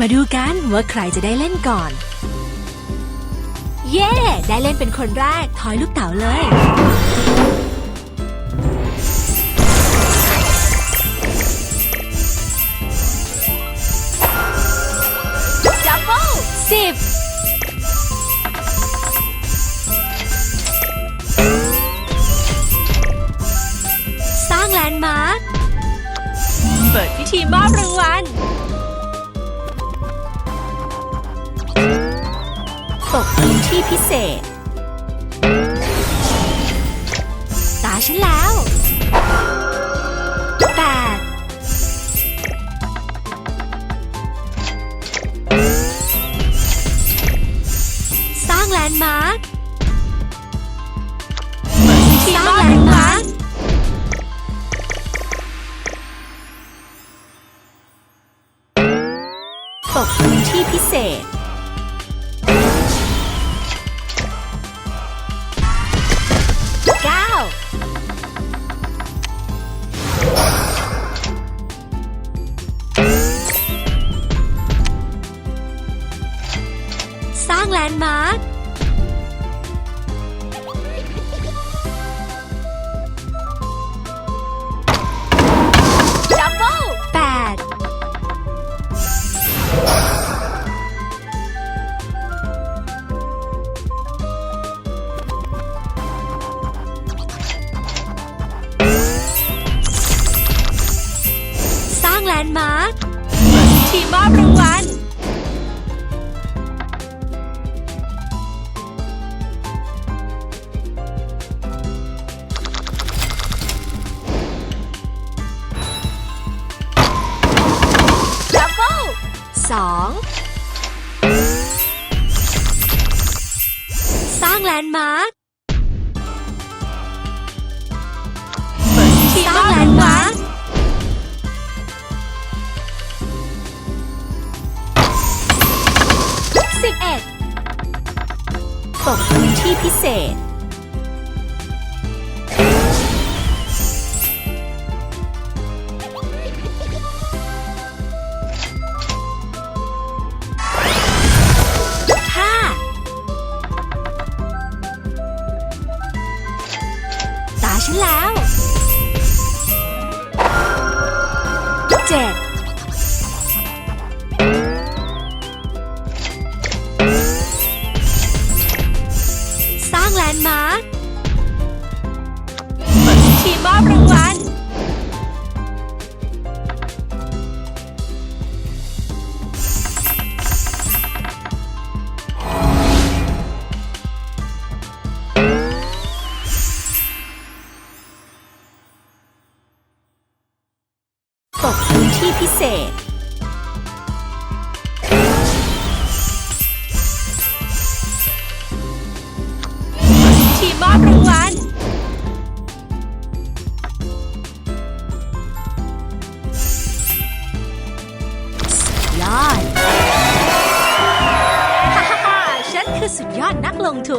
มาดูกันว่าใครจะได้เล่นก่อน เย้ ได้เล่นเป็นคนแรกทอยลูกเต๋าเลยดับเบิลสิบสร้างแลนด์มาร์คเปิดพิธีมอบรางวัล ตกพื้นที่พิเศษ ตาฉันแล้วแปดสร้างแลนด์มาร์คสร้างแลนด์มาร์คตกพื้นที่พิเศษ นด์มาร์คดับเบิลแปดสร้างแลนด์มาร์คทีมมอบรางวัล องสร้างแลนด์มาร์คสร้างแลนด์มาร์คสิบเอ็ดตกพื้นที่พิเศษ พิเศษ ทีมมอบรางวัลยอด ฮ่าฮ่าฮ่าฉันคือสุดยอดนักลงทุน